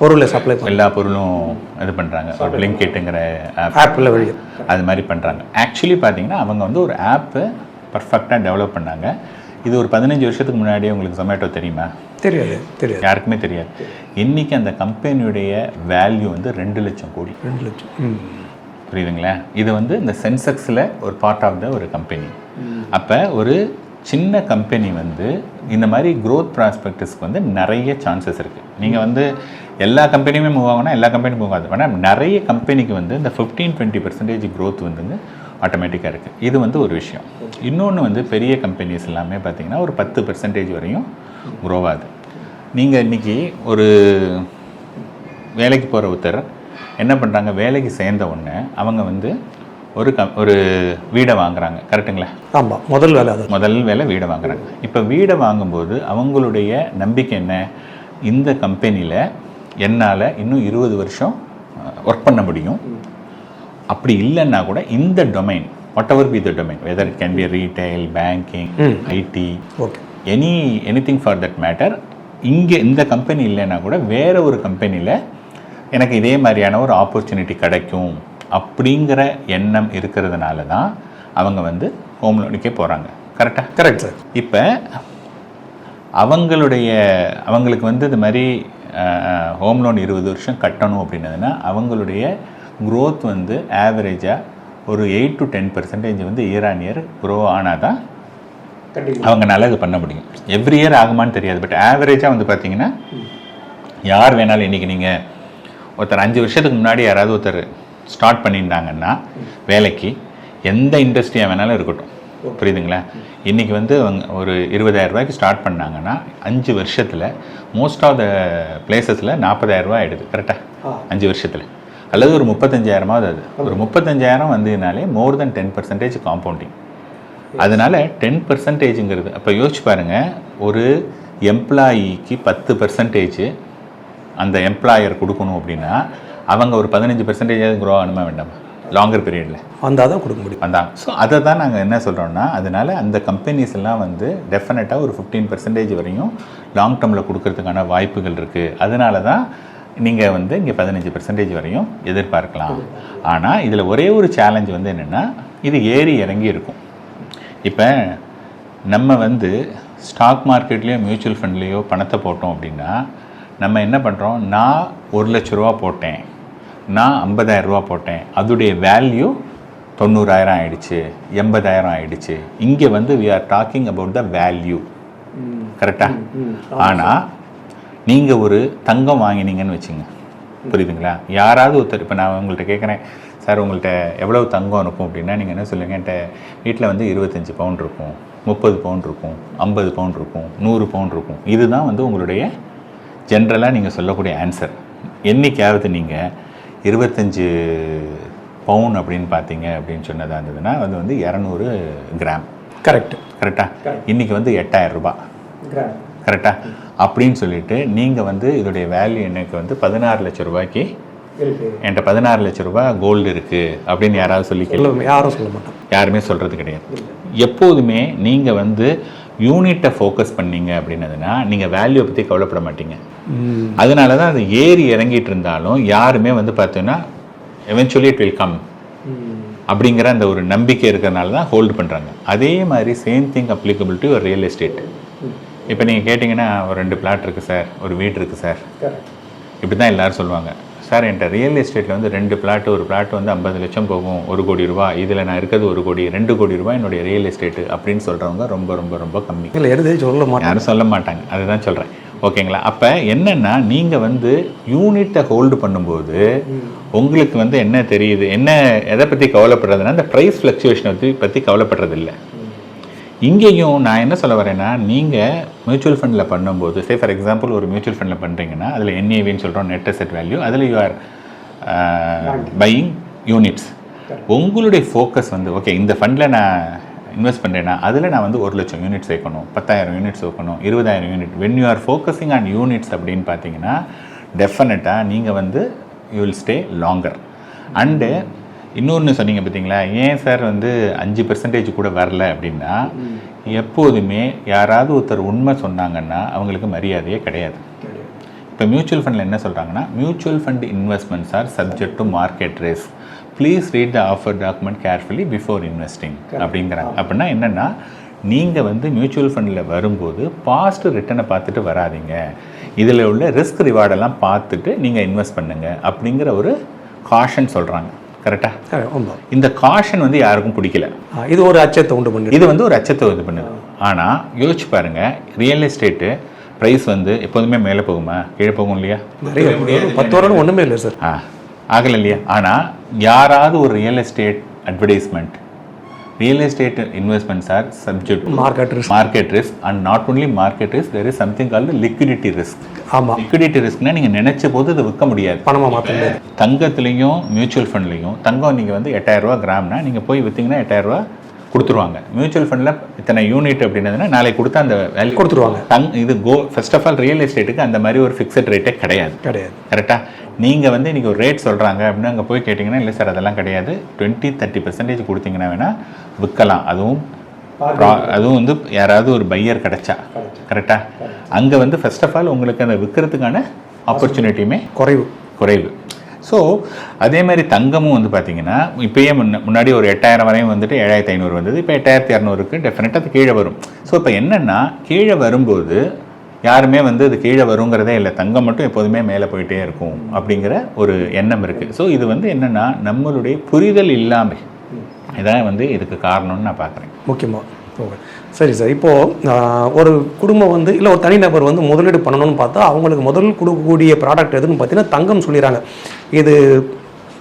பொருளை சப்ளை எல்லா பொருளும் இது பண்ணுறாங்க ஒரு பிளிங்கெட்டுங்கிற ஆப் ஆப்பில் வழி. அது மாதிரி பண்ணுறாங்க ஆக்சுவலி பார்த்தீங்கன்னா அவங்க வந்து ஒரு ஆப்பு பர்ஃபெக்டாக டெவலப் பண்ணாங்க. இது ஒரு பதினஞ்சு வருஷத்துக்கு முன்னாடியே உங்களுக்கு ஜொமேட்டோ தெரியுமா? தெரியாது தெரியாது. யாருக்குமே தெரியாது. இன்னைக்கு அந்த கம்பெனியுடைய வேல்யூ வந்து ரெண்டு லட்சம் கோடி. ரெண்டு லட்சம். புரியுதுங்களா? இது வந்து இந்த சென்செக்ஸில் ஒரு பார்ட் ஆஃப் த ஒரு கம்பெனி அப்போ ஒரு சின்ன கம்பெனி வந்து இந்த மாதிரி க்ரோத் ப்ராஸ்பெக்டஸ்க்கு வந்து நிறைய சான்சஸ் இருக்குது நீங்கள் வந்து எல்லா கம்பெனியுமே மூவ் ஆகுனா எல்லா கம்பெனியும் மூவ் ஆகுது. ஆனால் நிறைய கம்பெனிக்கு வந்து இந்த ஃபிஃப்டீன் டுவெண்ட்டி பர்சன்டேஜ் க்ரோத் வந்துங்க ஆட்டோமேட்டிக்காக இருக்குது இது வந்து ஒரு விஷயம். இன்னொன்று வந்து பெரிய கம்பெனிஸ் எல்லாமே பார்த்தீங்கன்னா ஒரு பத்து பர்சன்டேஜ் வரையும் grow நீங்கள் இன்றைக்கி ஒரு வேலைக்கு போகிற ஒருத்தர் என்ன பண்ணுறாங்க வேலைக்கு சேர்ந்த உடனே அவங்க வந்து ஒரு க ஒரு வீடை வாங்குறாங்க. கரெக்டுங்களா ஆமாம் முதல் வேலை அது. முதல் வேலை வீடை வாங்குறாங்க. இப்போ வீடை வாங்கும்போது அவங்களுடைய நம்பிக்கை என்ன? இந்த கம்பெனியில் என்னால் இன்னும் இருபது வருஷம் ஒர்க் பண்ண முடியும். அப்படி இல்லைன்னா கூட இந்த domain whatever be the domain whether it can be retail banking IT okay any anything for that matter இங்கே இந்த கம்பெனி இல்லைன்னா கூட வேற ஒரு கம்பெனியில் எனக்கு இதே மாதிரியான ஒரு ஆப்பர்ச்சுனிட்டி கிடைக்கும் அப்படிங்கிற எண்ணம் இருக்கிறதுனால தான் அவங்க வந்து ஹோம் லோனுக்கே போகிறாங்க கரெக்டாக கரெக்ட் சார் இப்போ அவங்களுடைய அவங்களுக்கு வந்து இது மாதிரி ஹோம் லோன் இருபது வருஷம் கட்டணும் அப்படின்னதுன்னா அவங்களுடைய growth வந்து ஆவரேஜாக ஒரு எயிட் டு டென் பர்சன்டேஜ் வந்து இயர் ஆன் இயர் க்ரோ ஆனால் தான் அவங்கனால இது பண்ண முடியும். எவ்ரி இயர் ஆகுமான்னு தெரியாது பட் ஆவரேஜாக வந்து பார்த்தீங்கன்னா யார் வேணாலும் இன்றைக்கி நீங்கள் ஒருத்தர் அஞ்சு வருஷத்துக்கு முன்னாடி யாராவது ஒருத்தர் ஸ்டார்ட் பண்ணியிருந்தாங்கன்னா வேலைக்கு எந்த இண்டஸ்ட்ரியாக வேணாலும் இருக்கட்டும். புரியுதுங்களா? இன்றைக்கி வந்து அவங்க ஒரு இருபதாயிரம் ரூபாய்க்கு ஸ்டார்ட் பண்ணாங்கன்னா அஞ்சு வருஷத்தில் மோஸ்ட் ஆஃப் த பிளேசஸில் நாற்பதாயிரம் ரூபாய் ஆயிடுது கரெக்டாக அஞ்சு வருஷத்தில். அல்லது ஒரு முப்பத்தஞ்சாயிரமாவது அது. ஒரு முப்பத்தஞ்சாயிரம் வந்ததுனாலே more then ten percentage compounding அதனால டென் பர்சன்டேஜுங்கிறது அப்போ யோசிச்சு பாருங்க ஒரு எம்ப்ளாயிக்கு பத்து பர்சன்டேஜ் அந்த எம்ப்ளாயர் கொடுக்கணும் அப்படின்னா அவங்க ஒரு பதினஞ்சு பர்சன்டேஜாவது க்ரோ ஆகணுமா வேண்டாமா? லாங்கர் பீரியடில் வந்தால் தான் கொடுக்க முடியும். வந்தாங்க ஸோ அதை தான் நாங்கள் என்ன சொல்கிறோம்னா அதனால அந்த கம்பெனிஸ் எல்லாம் வந்து டெஃபினட்டாக ஒரு ஃபிஃப்டீன் பர்சன்டேஜ் வரையும் லாங் டேர்மில் கொடுக்கறதுக்கான வாய்ப்புகள் இருக்குது அதனால தான் நீங்கள் வந்து இங்கே பதினஞ்சு பர்சன்டேஜ் வரையும் எதிர்பார்க்கலாம். ஆனால் இதில் ஒரே ஒரு சேலஞ்ச் வந்து என்னென்னா இது ஏறி இறங்கி இருக்கும். இப்போ நம்ம வந்து ஸ்டாக் மார்க்கெட்லேயோ மியூச்சுவல் ஃபண்ட்லேயோ பணத்தை போட்டோம் அப்படின்னா நம்ம என்ன பண்ணுறோம் நான் ஒரு லட்ச ரூபா போட்டேன். நான் 50000 ரூபா போட்டேன். அதோடைய வேல்யூ தொண்ணூறாயிரம் ஆயிடுச்சு. எண்பதாயிரம் ஆயிடுச்சு. இங்கே வந்து we are talking about the value கரெக்டாக ஆனால் நீங்கள் ஒரு தங்கம் வாங்கினீங்கன்னு வச்சுங்க. புரியுதுங்களா? யாராவது ஒருத்தர் இப்போ நான் உங்கள்கிட்ட கேட்குறேன். சார் உங்கள்கிட்ட எவ்வளவு தங்கம் இருக்கும் அப்படின்னா நீங்கள் என்ன சொல்லுங்க? என்கிட்ட வீட்டில் வந்து இருபத்தஞ்சி பவுண்ட் இருக்கும். முப்பது பவுண்ட் இருக்கும். ஐம்பது பவுண்ட் இருக்கும். நூறு பவுண்ட் இருக்கும். இதுதான் வந்து உங்களுடைய ஜென்ரலாக நீங்கள் சொல்லக்கூடிய ஆன்சர் என்னைக்காவது நீங்கள் இருபத்தஞ்சு பவுன் அப்படின்னு பார்த்தீங்க அப்படின்னு சொன்னதாக இருந்ததுன்னா அது வந்து இரநூறு கிராம் கரெக்ட் கரெக்டாக இன்றைக்கி வந்து எட்டாயிரம் ரூபாய் கரெக்டாக அப்படின்னு சொல்லிட்டு நீங்கள் வந்து இதோடைய வேல்யூ எனக்கு வந்து பதினாறு லட்சம் ரூபாய்க்கு என்கிட்ட பதினாறு லட்சம் ரூபாய் கோல்டு இருக்குது அப்படின்னு யாராவது சொல்லி யாரும் சொல்ல மாட்டோம் யாருமே சொல்கிறது கிடையாது. எப்போதுமே நீங்கள் வந்து யூனிட்டை ஃபோக்கஸ் பண்ணீங்க அப்படின்னதுன்னா நீங்கள் வேல்யூ பற்றி கவலைப்பட மாட்டீங்க. அதனால தான் அது ஏறி இறங்கிட்டு இருந்தாலும் யாருமே வந்து பார்த்தீங்கன்னா எவென்ச்சுவலி இட் வில் கம் அப்படிங்கிற அந்த ஒரு நம்பிக்கை இருக்கிறனால தான் ஹோல்டு பண்ணுறாங்க அதே மாதிரி சேம் திங் அப்ளிகபிள் டு ஒரு ரியல் எஸ்டேட் இப்போ நீங்கள் கேட்டிங்கன்னா ஒரு ரெண்டு பிளாட் இருக்குது சார் ஒரு வீடு இருக்குது சார் இப்படி தான் எல்லாரும் சொல்லுவாங்க. சார் என்கிட்ட ரியல் எஸ்டேட்டில் வந்து ரெண்டு பிளாட் ஒரு பிளாட் வந்து ஐம்பது லட்சம் போகும் ஒரு கோடி ரூபாய் இதில் நான் இருக்கிறது ஒரு கோடி ரெண்டு கோடி ரூபாய் என்னுடைய ரியல் எஸ்டேட்டு அப்படின்னு சொல்கிறவங்க ரொம்ப ரொம்ப ரொம்ப கம்மி. இல்லை எடுத்து சொல்ல மாட்டோம் யாரும் சொல்ல மாட்டாங்க. அதுதான் சொல்கிறேன் ஓகேங்களா அப்போ என்னென்னா நீங்கள் வந்து யூனிட்டை ஹோல்டு பண்ணும்போது உங்களுக்கு வந்து என்ன தெரியுது? என்ன எதை பற்றி கவலைப்படுறதுன்னா இந்த ப்ரைஸ் ஃப்ளக்சுவேஷனை பற்றி பற்றி கவலைப்படுறது இல்லை இங்கேயும் நான் என்ன சொல்ல வரேன்னா நீங்கள் மியூச்சுவல் ஃபண்டில் பண்ணும்போது சே ஃபார் எக்ஸாம்பிள் ஒரு மியூச்சுவல் ஃபண்டில் பண்ணுறீங்கன்னா அதில் என்ஏவின்னு சொல்கிறோம் நெட் அசெட் வேல்யூ அதில் யூ ஆர் பையிங் யூனிட்ஸ் உங்களுடைய ஃபோக்கஸ் வந்து ஓகே இந்த ஃபண்டில் நான் இன்வெஸ்ட் பண்ணுறேன்னா அதில் நான் வந்து ஒரு லட்சம் யூனிட் சேர்க்கணும் பத்தாயிரம் யூனிட் சேர்க்கணும் இருபதாயிரம் unit when you are focusing on units அப்படின்னு பார்த்தீங்கன்னா டெஃபினட்டாக நீங்கள் வந்து you will stay longer and இன்னொன்று சொன்னீங்க பார்த்தீங்களா ஏன் சார் வந்து அஞ்சு பெர்சன்டேஜ் கூட வரல அப்படின்னா எப்போதுமே யாராவது ஒருத்தர் உண்மை சொன்னாங்கன்னா அவங்களுக்கு மரியாதையே கிடையாது. இப்போ மியூச்சுவல் ஃபண்டில் என்ன சொல்கிறாங்கன்னா mutual fund investments are subject to market risk please read the offer document carefully before investing அப்படிங்கிறாங்க. அப்படின்னா என்னென்னா நீங்கள் வந்து மியூச்சுவல் ஃபண்டில் வரும்போது பாஸ்ட் ரிட்டனை பார்த்துட்டு வராதீங்க. இதில் உள்ள ரிஸ்க் ரிவார்டெல்லாம் பார்த்துட்டு நீங்கள் இன்வெஸ்ட் பண்ணுங்க அப்படிங்கிற ஒரு காஷன் சொல்கிறாங்க கரெக்டாக ஆமாம் இந்த காஷன் வந்து யாருக்கும் பிடிக்கல. இது ஒரு அச்சத்தை உண்டு பண்ணி இது வந்து ஒரு அச்சத்தை இது பண்ணுது ஆனால் யோசிச்சு பாருங்க ரியல் எஸ்டேட்டு ப்ரைஸ் வந்து எப்போதுமே மேலே போகுமா? கீழே போகும் இல்லையா? நிறைய பத்து வருடம் ஒன்றுமே இல்லை சார் ஆ ஆகலை இல்லையா? ஆனால் யாராவது ஒரு real estate advertisement real estate investments are subject market risk market risk and not only market risk there is something called liquidity risk ஆமாம் லிக்விடிட்டி ரிஸ்க்னா நீங்கள் நினைச்ச போது அதை விற்க முடியாது. பணமாக மாற்ற தங்கத்துலேயும் மியூச்சுவல் ஃபண்ட்லேயும் தங்கம் நீங்கள் வந்து எட்டாயிரம் ரூபா கிராம்னா நீங்கள் போய் விற்றீங்கன்னா எட்டாயிரம் ரூபா கொடுத்துருவாங்க. மியூச்சுவல் ஃபண்டில் இத்தனை யூனிட் அப்படின்னதுன்னா நாளைக்கு கொடுத்தா அந்த வேல்யூ கொடுத்துருவாங்க. தங் இது கோ ஃபர்ஸ்ட் ஆஃப் ஆல் ரியல் எஸ்டேட்டுக்கு அந்த மாதிரி ஒரு ஃபிக்ஸட் ரேட்டே கிடையாது. கிடையாது. கரெக்டாக நீங்கள் வந்து இன்றைக்கி ஒரு ரேட் சொல்கிறாங்க அப்படின்னு அங்கே போய் கேட்டிங்கன்னா இல்லை சார் அதெல்லாம் கிடையாது. டுவெண்ட்டி தேர்ட்டி பர்சன்டேஜ் கொடுத்தீங்கன்னா வேணால் விற்கலாம். அதுவும் அதுவும் வந்து யாராவது ஒரு பையர் கிடைச்சா. கரெக்டாக அங்கே வந்து ஃபர்ஸ்ட் ஆஃப் ஆல் உங்களுக்கு அந்த விற்கிறதுக்கான ஆப்பர்ச்சுனிட்டியுமே குறைவு. குறைவு. ஸோ அதே மாதிரி தங்கமும் வந்து பார்த்தீங்கன்னா இப்போயே முன்ன முன்னாடி ஒரு எட்டாயிரம் வரையும் வந்துட்டு ஏழாயிரத்தி ஐநூறு வந்தது இப்போ எட்டாயிரத்தி இரநூறுக்கு டெஃபினட்டாக அது கீழே வரும். ஸோ இப்போ என்னென்னா கீழே வரும்போது யாருமே வந்து அது கீழே வருங்கிறதே இல்லை. தங்கம் மட்டும் எப்போதுமே மேலே போயிட்டே இருக்கும் அப்படிங்கிற ஒரு எண்ணம் இருக்குது ஸோ இது வந்து என்னென்னா நம்மளுடைய புரிதல் இல்லாமல் இதான் வந்து இதுக்கு காரணம்னு நான் பார்க்குறேன் முக்கியமாக ஓகே. சரி சார். இப்போது ஒரு குடும்பம் வந்து இல்லை ஒரு தனிநபர் வந்து முதலீடு பண்ணணும்னு பார்த்தா அவங்களுக்கு முதல் கொடுக்கக்கூடிய ப்ராடக்ட் எதுன்னு பார்த்தீங்கன்னா தங்கம் சொல்லிடுறாங்க. இது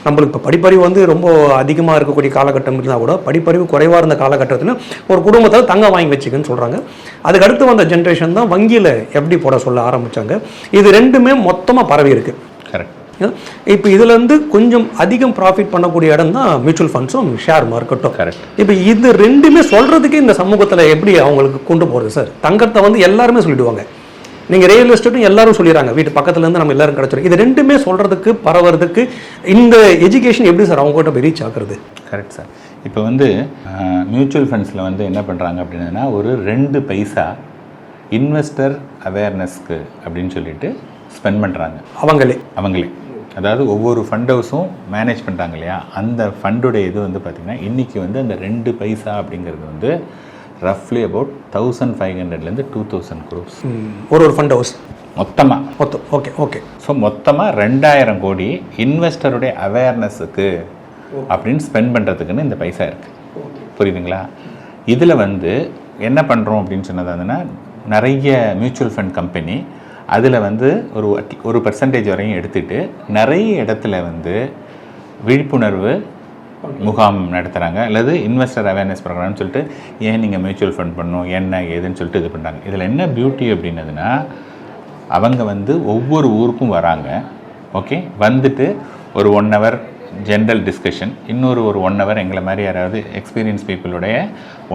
நம்மளுக்கு இப்போ படிப்பறிவு வந்து ரொம்ப அதிகமாக இருக்கக்கூடிய காலகட்டம் இருந்தால் கூட படிப்பறிவு குறைவாக இருந்த காலகட்டத்தில் ஒரு குடும்பத்தில் தங்கம் வாங்கி வச்சுக்கன்னு சொல்கிறாங்க அதுக்கு அடுத்து வந்த ஜென்ரேஷன் தான் வங்கியில் எப்படி போட சொல்ல ஆரம்பித்தாங்க இது ரெண்டுமே மொத்தமாக பரவி இருக்கு. கரெக்ட் இப்போ இதுலேருந்து கொஞ்சம் அதிகம் ப்ராஃபிட் பண்ணக்கூடிய இடம் தான் மியூச்சுவல் ஃபண்ட்ஸும் ஷேர் மார்க்கெட்டும் Correct. இப்போ இது ரெண்டுமே சொல்கிறதுக்கே இந்த சமூகத்தில் எப்படி அவங்களுக்கு கொண்டு போகிறது சார் தங்கத்தை வந்து எல்லாருமே சொல்லிடுவாங்க. நீங்கள் ரியல் எஸ்டேட்டும் எல்லாரும் சொல்லிடுறாங்க. வீட்டு பக்கத்துல இருந்து நம்ம எல்லாரும் கிடச்சிரும். இது ரெண்டுமே சொல்கிறதுக்கு பரவறதுக்கு இந்த எஜுகேஷன் எப்படி சார் அவங்க கிட்ட போய் ரீச் ஆகுறது கரெக்ட் சார் இப்போ வந்து மியூச்சுவல் ஃபண்ட்ஸில் வந்து என்ன பண்ணுறாங்க அப்படின்னா ஒரு ரெண்டு பைசா இன்வெஸ்டர் அவேர்னஸ்க்கு அப்படின்னு சொல்லிட்டு ஸ்பெண்ட் பண்ணுறாங்க அவங்களே. அவங்களே. அதாவது ஒவ்வொரு ஃபண்ட் ஹவுஸும் மேனேஜ் பண்ணுறாங்க இல்லையா? அந்த ஃபண்டுடைய இது வந்து பார்த்திங்கன்னா இன்றைக்கி வந்து அந்த ரெண்டு பைசா அப்படிங்கிறது வந்து ரஃப்லி அபவுட் தௌசண்ட் ஃபைவ் ஹண்ட்ரட்லேருந்து டூ தௌசண்ட் க்ரோஸ் ஒரு ஒரு ஃபண்ட் ஹவுஸ் மொத்தமாக மொத்தம் ஓகே ஓகே ஸோ மொத்தமாக ரெண்டாயிரம் கோடி இன்வெஸ்டருடைய அவேர்னஸுக்கு அப்படின்னு ஸ்பெண்ட் பண்ணுறதுக்குன்னு இந்த பைசா இருக்குது புரியுதுங்களா? இதில் வந்து என்ன பண்ணுறோம் அப்படின்னு சொன்னதுன்னா நிறைய மியூச்சுவல் ஃபண்ட் கம்பெனி அதில் வந்து ஒரு ஒரு பர்சன்டேஜ் வரையும் எடுத்துட்டு நிறைய இடத்துல வந்து விழிப்புணர்வு முகாம் நடத்துகிறாங்க அல்லது இன்வெஸ்டர் அவேர்னஸ் ப்ரோக்ராம்னு சொல்லிட்டு ஏன் நீங்கள் மியூச்சுவல் ஃபண்ட் பண்ணணும்? என்ன ஏதுன்னு சொல்லிட்டு இது பண்ணுறாங்க இதில் என்ன பியூட்டி அப்படின்னதுன்னா அவங்க வந்து ஒவ்வொரு ஊருக்கும் வராங்க. ஓகே வந்துட்டு ஒரு ஒன் ஹவர் ஜென்ரல் டிஸ்கஷன் இன்னொரு ஒரு ஒன் ஹவர் எங்களை மாதிரி யாராவது எக்ஸ்பீரியன்ஸ் பீப்புளுடைய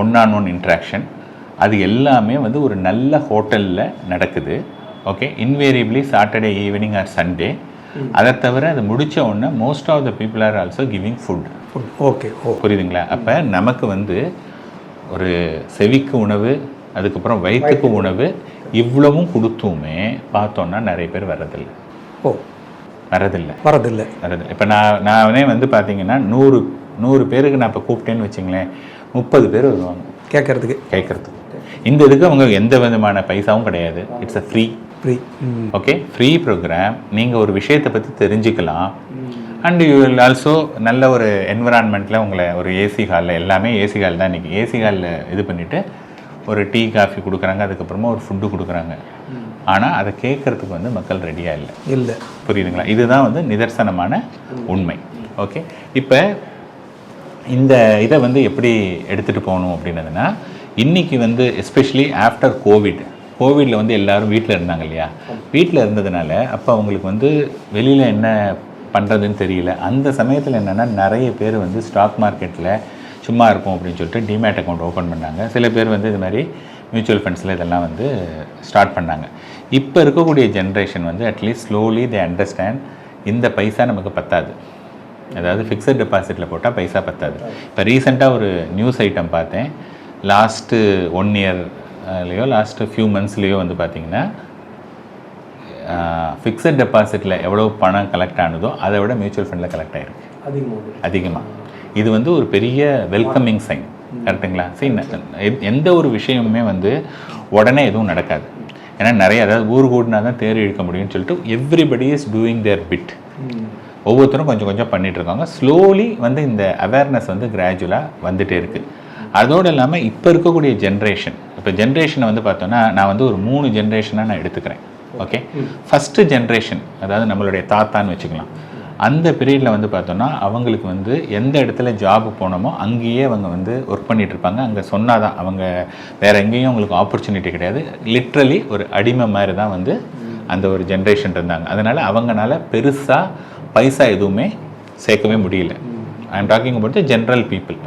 ஒன் ஆன் ஒன் இன்ட்ராக்ஷன் அது எல்லாமே வந்து ஒரு நல்ல ஹோட்டலில் நடக்குது. Okay invariably Saturday evening or Sunday அதை தவிர அது முடிச்ச உடனே most of the people are also giving food okay oh புரியுதுங்களா? அப்போ நமக்கு வந்து ஒரு செவிக்கு உணவு அதுக்கப்புறம் வயிற்றுக்கு உணவு இவ்வளவும் கொடுத்துமே பார்த்தோன்னா நிறைய பேர் வர்றதில்லை. ஓ. வரதில்லை வரதில்லை வரதில்லை இப்போ நான் நானே வந்து பார்த்தீங்கன்னா நூறு நூறு பேருக்கு நான் இப்போ கூப்பிட்டேன்னு வச்சுங்களேன் முப்பது பேர் வருவாங்க. கேட்கறதுக்கு. கேட்குறதுக்கு. இந்த இதுக்கு அவங்க எந்த விதமான பைசாவும் கிடையாது. It's a free free okay free program நீங்கள் ஒரு விஷயத்தை பற்றி தெரிஞ்சுக்கலாம். அண்ட் யூ வில் ஆல்சோ நல்ல ஒரு என்விரான்மெண்ட்டில் உங்களை ஒரு ஏசி ஹாலில் எல்லாமே ஏசி ஹால் தான் இன்றைக்கி ஏசி ஹாலில் இது பண்ணிவிட்டு ஒரு டீ காஃபி கொடுக்குறாங்க அதுக்கப்புறமா ஒரு ஃபுட்டு கொடுக்குறாங்க. ஆனால் அதை கேட்குறதுக்கு வந்து மக்கள் ரெடியாக இல்லை. இல்லை. புரியுதுங்களா? இதுதான் வந்து நிதர்சனமான உண்மை. ஓகே இப்போ இந்த இதை வந்து எப்படி எடுத்துகிட்டு போகணும் அப்படின்னதுன்னா இன்னைக்கு வந்து எஸ்பெஷலி ஆஃப்டர் கோவிட் கோவிடில் வந்து எல்லாரும் வீட்டில் இருந்தாங்க இல்லையா? வீட்டில் இருந்ததுனால அப்போ அவங்களுக்கு வந்து வெளியில் என்ன பண்ணுறதுன்னு தெரியல. அந்த சமயத்தில் என்னென்னா நிறைய பேர் வந்து ஸ்டாக் மார்க்கெட்டில் சும்மா இருக்கும் அப்படின்னு சொல்லிட்டு டிமேட் அக்கௌண்ட் ஓப்பன் பண்ணாங்க. சில பேர் வந்து இது மாதிரி மியூச்சுவல் ஃபண்ட்ஸில் இதெல்லாம் வந்து ஸ்டார்ட் பண்ணாங்க. இப்போ இருக்கக்கூடிய ஜென்ரேஷன் வந்து அட்லீஸ்ட் ஸ்லோலி தே அண்டர்ஸ்டாண்ட் இந்த பைசா நமக்கு பத்தாது. அதாவது ஃபிக்ஸட் டெபாசிட்டில் போட்டால் பைசா பத்தாது. இப்போ ரீசெண்டாக ஒரு நியூஸ் ஐட்டம் பார்த்தேன். லாஸ்ட்டு ஒன் இயர் இயர்லேயோ லாஸ்ட்டு ஃபியூ மந்த்ஸ்லேயோ வந்து பார்த்தீங்கன்னா ஃபிக்ஸட் டெபாசிட்டில் எவ்வளோ பணம் கலெக்ட் ஆனதோ அதை விட மியூச்சுவல் ஃபண்டில் கலெக்ட் ஆகிருக்கு அதிகமாக இது வந்து ஒரு பெரிய வெல்கமிங் சைன் கரெக்டுங்களா சரி எந்த ஒரு விஷயமுமே வந்து உடனே எதுவும் நடக்காது. ஏன்னா நிறைய அதாவது ஊர் கூடினா தான் தேர் இழுக்க முடியும்னு சொல்லிட்டு everybody is doing their bit ஒவ்வொருத்தரும் கொஞ்சம் கொஞ்சம் பண்ணிட்டு இருக்காங்க. ஸ்லோலி வந்து இந்த அவேர்னஸ் வந்து கிராஜுவலாக வந்துட்டே இருக்கு. அதோடு இல்லாமல் இப்போ இருக்கக்கூடிய ஜென்ரேஷன் இப்போ ஜென்ரேஷனை வந்து பார்த்தோன்னா நான் வந்து ஒரு மூணு ஜென்ரேஷனாக நான் எடுத்துக்கிறேன். ஓகே ஃபஸ்ட்டு ஜென்ரேஷன் அதாவது நம்மளுடைய தாத்தான்னு வச்சுக்கலாம். அந்த பீரியடில் வந்து பார்த்தோன்னா அவங்களுக்கு வந்து எந்த இடத்துல ஜாப் போனோமோ அங்கேயே அவங்க வந்து ஒர்க் பண்ணிகிட்ருப்பாங்க இருப்பாங்க. அங்கே சொன்னாதான் அவங்க வேறு எங்கேயும் அவங்களுக்கு ஆப்பர்ச்சுனிட்டி கிடையாது. லிட்ரலி ஒரு அடிமை மாதிரி தான் வந்து அந்த ஒரு ஜென்ரேஷன் இருந்தாங்க. அதனால் அவங்கனால பெருசாக பைசா எதுவுமே சேர்க்கவே முடியல. I am talking about general people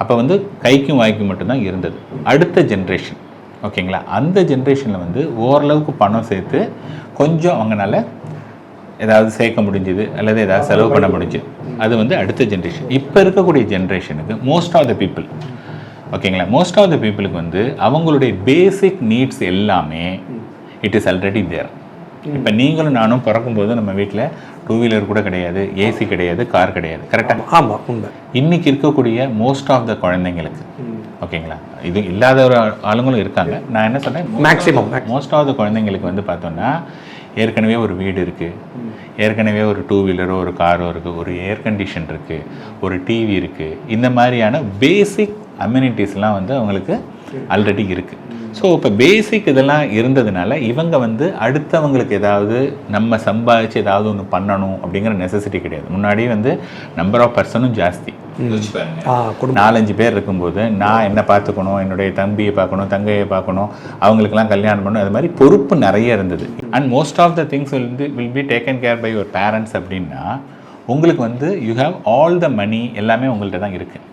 அப்போ வந்து கைக்கும் வாய்க்கும் மட்டும்தான் இருந்தது. அடுத்த ஜென்ரேஷன் ஓகேங்களா? அந்த ஜென்ரேஷனில் வந்து ஓரளவுக்கு பணம் சேர்த்து கொஞ்சம் அவங்கனால ஏதாவது சேர்க்க முடிஞ்சுது அல்லது ஏதாவது செலவு பண்ண முடிஞ்சுது அது வந்து அடுத்த ஜென்ரேஷன் இப்போ இருக்கக்கூடிய ஜென்ரேஷனுக்கு மோஸ்ட் ஆஃப் த பீப்புள் ஓகேங்களா? மோஸ்ட் ஆஃப் த பீப்புளுக்கு வந்து அவங்களுடைய பேசிக் நீட்ஸ் எல்லாமே இட் இஸ் ஆல்ரெடி தேர் இப்போ நீங்களும் நானும் பிறக்கும்போது நம்ம வீட்டில் டூ வீலர் கூட கிடையாது ஏசி கிடையாது கார் கிடையாது கரெக்டாக ஆமாம் உண்மை. இன்னைக்கு இருக்கக்கூடிய மோஸ்ட் ஆஃப் த குழந்தைங்களுக்கு ஓகேங்களா? இது இல்லாத ஒரு ஆளுங்களும் இருக்காங்க. நான் என்ன சொல்றேன்? Maximum. மோஸ்ட் ஆஃப் த குழந்தைங்களுக்கு வந்து பார்த்தோம்னா ஏற்கனவே ஒரு வீடு இருக்கு. ஏற்கனவே ஒரு டூ வீலரோ ஒரு காரோ இருக்கு. ஒரு ஏர் கண்டிஷன் இருக்கு. ஒரு டிவி இருக்கு. இந்த மாதிரியான பேசிக் அம்யூனிட்டிஸ்லாம் வந்து அவங்களுக்கு ஆல்ரெடி இருக்கு. ஸோ இப்போ பேசிக் இதெல்லாம் இருந்ததுனால இவங்க வந்து அடுத்தவங்களுக்கு ஏதாவது நம்ம சம்பாதிச்சு ஏதாவது ஒன்று பண்ணணும் அப்படிங்கிற நெசசிட்டி கிடையாது. முன்னாடி வந்து நம்பர் ஆஃப் பர்சனும் ஜாஸ்தி. நாலஞ்சு பேர் இருக்கும்போது நான் என்ன பார்த்துக்கணும் என்னுடைய தம்பியை பார்க்கணும் தங்கையை பார்க்கணும் அவங்களுக்கெல்லாம் கல்யாணம் பண்ணணும் அது மாதிரி பொறுப்பு நிறைய இருந்தது. And most of the things will be will be taken care by your parents அப்படின்னா உங்களுக்கு வந்து you have all the money எல்லாமே உங்கள்கிட்ட தான் இருக்குது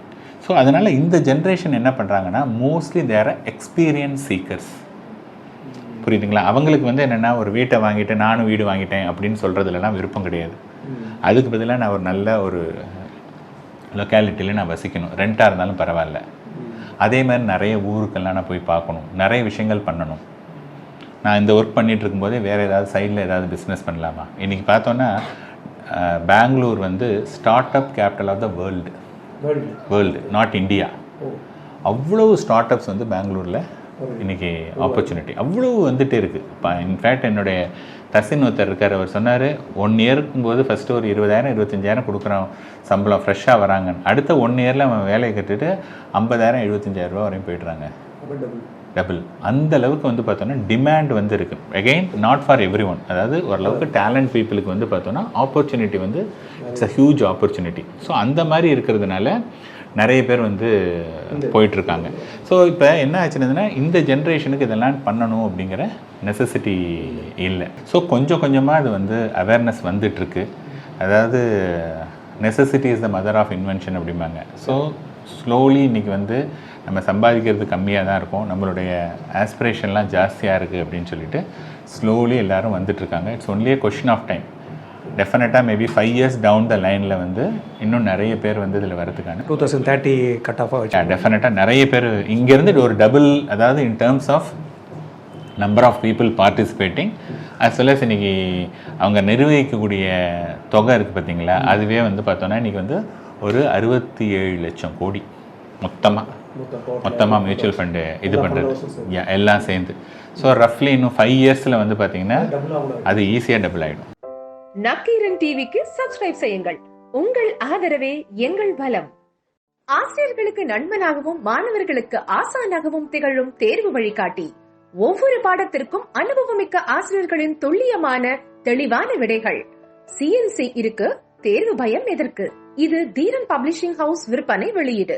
ஸோ அதனால் இந்த ஜென்ரேஷன் என்ன பண்ணுறாங்கன்னா மோஸ்ட்லி தேர் எக்ஸ்பீரியன்ஸ் சீக்கர்ஸ் புரியுதுங்களா? அவங்களுக்கு வந்து என்னென்னா ஒரு வீட்டை வாங்கிட்டு நானும் வீடு வாங்கிட்டேன் அப்படின்னு சொல்கிறதுலலாம் விருப்பம் கிடையாது. அதுக்கு பதிலாக நான் ஒரு நல்ல ஒரு லொக்காலிட்டியில் நான் வசிக்கணும். ரெண்ட்டாக இருந்தாலும் பரவாயில்ல. அதே மாதிரி நிறைய ஊருக்கெல்லாம் நான் போய் பார்க்கணும். நிறைய விஷயங்கள் பண்ணணும். நான் இந்த ஒர்க் பண்ணிட்டு இருக்கும்போதே வேறு ஏதாவது சைடில் ஏதாவது பிஸ்னஸ் பண்ணலாமா? இன்றைக்கி பார்த்தோன்னா பெங்களூர் வந்து startup capital of the world world not India அவ்வளவு ஸ்டார்ட் அப்ஸ் வந்து பெங்களூரில் இன்னைக்கு ஆப்பர்ச்சுனிட்டி அவ்வளோ வந்துட்டே இருக்குது இப்போ இன்ஃபேக்ட் என்னுடைய கசின் ஒருத்தர் இருக்கார். அவர் சொன்னார் ஒன் இயருக்கும் போது ஃபஸ்ட்டு ஒரு இருபதாயிரம் இருபத்தஞ்சாயிரம் கொடுக்குறோம். சம்பளம் ஃப்ரெஷ்ஷாக வராங்க அடுத்த ஒன் இயரில் அவன் வேலையை கட்டுட்டு ஐம்பதாயிரம் எழுபத்தஞ்சாயிரம் ரூபா வரையும் போயிடுறாங்க. டபுள் அந்த அளவுக்கு வந்து பார்த்தோன்னா டிமாண்ட் வந்து இருக்கு. Again not for everyone அதாவது ஓரளவுக்கு டேலண்ட் பீப்புளுக்கு வந்து பார்த்தோன்னா ஆப்பர்ச்சுனிட்டி வந்து it's a huge opportunity so அந்த மாதிரி இருக்கிறதுனால நிறைய பேர் வந்து போயிட்டு இருக்காங்க ஸோ இப்போ என்ன ஆச்சுன்னா இந்த ஜென்ரேஷனுக்கு இதெல்லாம் பண்ணணும் அப்படிங்கிற நெசசிட்டி இல்லை. ஸோ கொஞ்சம் கொஞ்சமாக அது வந்து அவேர்னஸ் வந்துட்டுருக்கு. அதாவது necessity is the mother of invention அப்படிம்பாங்க. ஸோ ஸ்லோலி இன்னைக்கு வந்து நம்ம சம்பாதிக்கிறது கம்மியாக தான் இருக்கும். நம்மளுடைய ஆஸ்பிரேஷன்லாம் ஜாஸ்தியாக இருக்குது அப்படின்னு சொல்லிட்டு ஸ்லோலி எல்லாரும் வந்துட்டுருக்காங்க. It's only a question of time டெஃபினட்டாக maybe five years down the லைனில் வந்து இன்னும் நிறைய பேர் வந்து இதில் வரதுக்கான டூ தௌசண்ட் தேர்ட்டி கட் ஆஃபாக வச்சு டெஃபினட்டாக நிறைய பேர் இங்கேருந்து ஒரு டபுள் அதாவது in terms of number of people participating as well as இன்னைக்கு அவங்க நிர்வகிக்கக்கூடிய தொகை இருக்குது பார்த்தீங்களா அதுவே வந்து பார்த்தோன்னா இன்னைக்கு வந்து ஒரு அறுபத்தி ஏழு லட்சம் கோடி மொத்தமாக மொத்தமாக மியூச்சுவல் ஃபண்டு இது பண்ணுறது எல்லாம் சேர்ந்து. ஸோ ரஃப்லி இன்னும் ஃபைவ் இயர்ஸில் வந்து பார்த்தீங்கன்னா அது ஈஸியாக டபுள் ஆகிடும் நக்கீரன் டிவிக்கு சப்ஸ்கிரைப் செய்யுங்கள். உங்கள் ஆதரவே எங்கள் பலம் ஆசிரியர்களுக்கு நண்பனாகவும் மாணவர்களுக்கு ஆசானாகவும் திகழும் தேர்வு வழிகாட்டி. ஒவ்வொரு பாடத்திற்கும் அனுபவமிக்க ஆசிரியர்களின் துல்லியமான தெளிவான விடைகள். சிஎன்சி இருக்கு தேர்வு பயம் எதற்கு? இது தீரன் பப்ளிஷிங் ஹவுஸ் விற்பனை வெளியீடு.